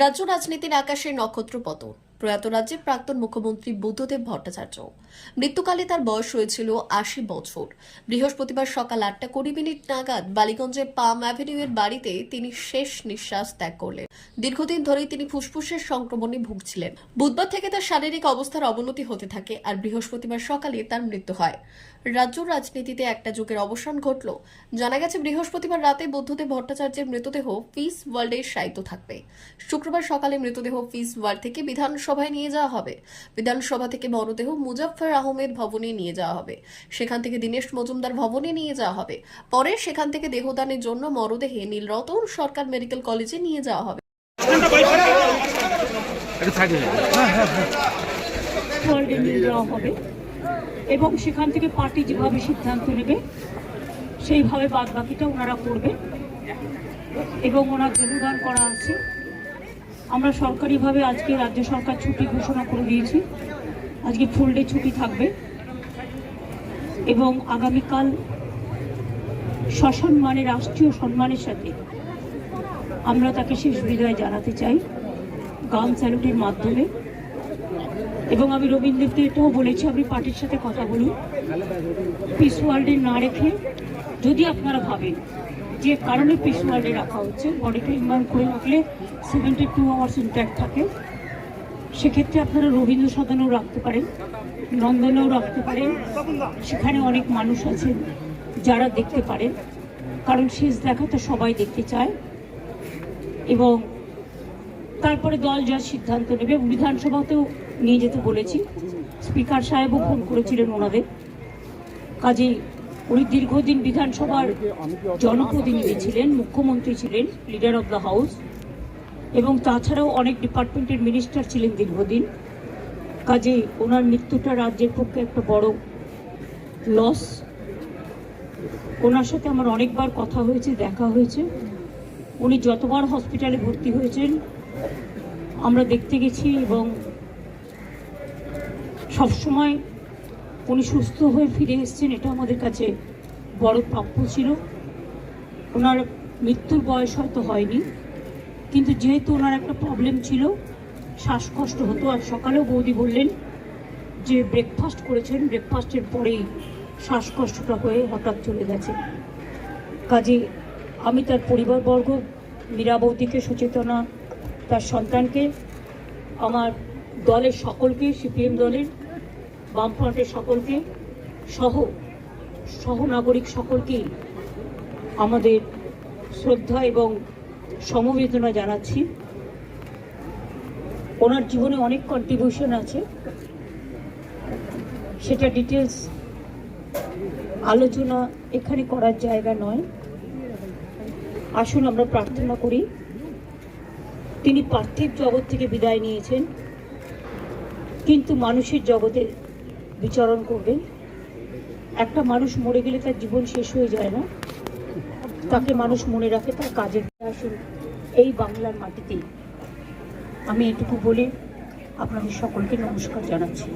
রাজ্য রাজনীতির আকাশে নক্ষত্র পতন। প্রয়াত রাজ্যের প্রাক্তন মুখ্যমন্ত্রী বুদ্ধদেব ভট্টাচার্য। মৃত্যুকালে তার বয়স হয়েছিল আশি বছর। বৃহস্পতিবার সকাল আটটা কুড়ি মিনিট নাগাদ বালিগঞ্জের পাম অ্যাভিনিউয়ের বাড়িতে তিনি শেষ নিঃশ্বাস ত্যাগ করলেন। দীর্ঘদিন ধরেই তিনি ফুসফুসের সংক্রমণে ভুগছিলেন। বুধবার থেকে তার শারীরিক অবস্থার অবনতি হতে থাকে আর বৃহস্পতিবার সকালে তার মৃত্যু হয়। রাজ্য রাজনীতিতে একটা যুগের অবসান ঘটল। জানা গেছে, বৃহস্পতিবার রাতে বুদ্ধদেব ভট্টাচার্যের মৃতদেহ পিস ওয়ার্ল্ডে শায়িত থাকবে। শুক্রবার সকালে মৃতদেহ পিস ওয়ার্ল্ড থেকে বিধানসভায় নিয়ে যাওয়া হবে। বিধানসভা থেকে মরদেহ মুজাফফর আহমেদ ভবনে নিয়ে যাওয়া হবে। সেখান থেকে দীনেশ মজুমদার ভবনে নিয়ে যাওয়া হবে। পরে সেখান থেকে দেহদানের জন্য মরদেহে নীলরতন সরকার মেডিকেল কলেজে নিয়ে যাওয়া হবে। এবং সেখান থেকে পার্টি যেভাবে সিদ্ধান্ত নেবে, সেইভাবে বাদ বাকিটা ওনারা করবে এবং ওনার দেহদান করা আছে। আমরা সরকারিভাবে আজকে রাজ্য সরকার ছুটি ঘোষণা করে দিয়েছি। আজকে ফুল ডে ছুটি থাকবে। এবং আগামীকাল সসম্মানে, রাষ্ট্রীয় সম্মানের সাথে আমরা তাকে শেষ বিদায় জানাতে চাই গান স্যালুটের মাধ্যমে। এবং আমি রবীন্দ্রকে এটাও বলেছি, আপনি পার্টির সাথে কথা বলুন। পিস ওয়ার্ল্ডে না রেখে যদি আপনারা ভাবেন যে কারণে পিস রাখা হচ্ছে। বডিটা ইমান করে রাখলে সেভেন্টি টু আওয়ার্স ইন্ট্যাক্ট থাকে। সেক্ষেত্রে আপনারা রবীন্দ্র সদনেও রাখতে পারেন, নন্দনেও রাখতে পারেন। সেখানে অনেক মানুষ আছেন যারা দেখতে পারেন। কারণ শেষ দেখা তো সবাই দেখতে চায়। এবং তারপরে দল যা সিদ্ধান্ত নেবে বিধানসভাতেও নিয়ে যেতে বলেছি। স্পিকার সাহেবও ফোন করেছিলেন ওনাদের। কাজেই উনি দীর্ঘদিন বিধানসভার জনপ্রতিনিধি ছিলেন, মুখ্যমন্ত্রী ছিলেন লিডার অফ দ্য হাউস এবং তাছাড়াও অনেক ডিপার্টমেন্টের মিনিস্টার ছিলেন দীর্ঘদিন। কাজে ওনার মৃত্যুটা রাজ্যের পক্ষে একটা বড় লস ওনার সাথে আমার অনেকবার কথা হয়েছে, দেখা হয়েছে। উনি যতবার হসপিটালে ভর্তি হয়েছেন, আমরা দেখতে গেছি এবং সবসময় উনি সুস্থ হয়ে ফিরে এসেছেন, এটা আমাদের কাছে বড় প্রাপ্য ছিল। ওনার মৃত্যুর বয়স হয়তো হয়নি, কিন্তু যেহেতু ওনার একটা প্রবলেম ছিল, শ্বাসকষ্ট হতো, আর সকালেও বৌদি বললেন যে ব্রেকফাস্ট করেছেন ব্রেকফাস্টের পরেই শ্বাসকষ্টটা হয়ে হঠাৎ চলে গেছে। কাজে আমি তার পরিবারবর্গ, মীরা বৌদিকে, সচেতনা তার সন্তানকে, আমার দলের সকলকে, সিপিএম দলের বামফ্রন্টের সকলকে সহ সহনাগরিক সকলকেই আমাদের শ্রদ্ধা এবং সমবেদনা জানাচ্ছি। ওনার জীবনে অনেক কন্ট্রিবিউশন আছে। সেটা ডিটেলস আলোচনা এখানে করার জায়গা নয়। আসুন আমরা প্রার্থনা করি। তিনি পার্থিব জগৎ থেকে বিদায় নিয়েছেন। কিন্তু মানুষের জগতে বিচরণ করবেন। একটা মানুষ মরে গেলে তার জীবন শেষ হয়ে যায় না। তাকে মানুষ মনে রাখে, তার কাজের আসুন। এই বাংলার মাটিতে আমি এটুকু বলে আপনাদের সকলকে নমস্কার জানাচ্ছি।